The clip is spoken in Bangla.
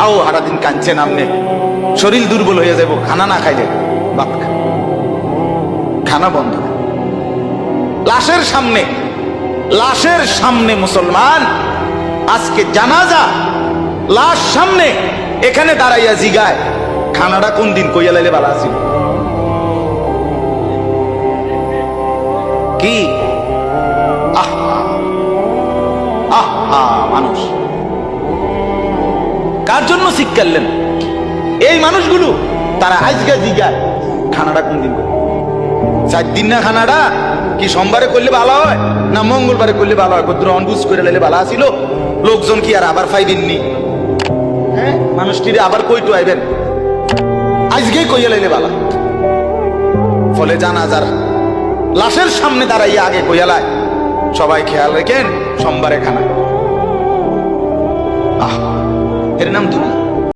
আও হারা দিন কাঁদছে নামনে। শরীর দুর্বল হয়ে যাব খানা না খাইলে। বাপ খানা বন্ধ। লাশের সামনে লাশের সামনে মুসলমান। আজকে জানাজা, লাশ সামনে, এখানে দাঁড়াইয়া জিগায়। খানাটা কোন দিন কইয়া লাইলে ভালো আছিল? কি? আহ। আহ, মানুষ। কার জন্য শিক্ষালেন এই মানুষগুলো, তারা আজকে জিগায় খানাটা কোন দিন চার দিন না খানাটা, কি সোমবারে করলে ভালো হয়, না মঙ্গলবারে করলে ভালো হয়? কত অনবুজ করে লাইলে ভালো আসিল লোকজন কি আর আবার ফাইবেননি? হ্যাঁ মানুষটিরে আবার কইটু আইবেন আজকেই কইয়া লাইলে ভালো ফলে জানাজার লাশের সামনে দাঁড়াইয়া আগে কইয়ালায় সবাই খেয়াল রেখেন, সোমবারে খানা। এর নাম দুনিয়া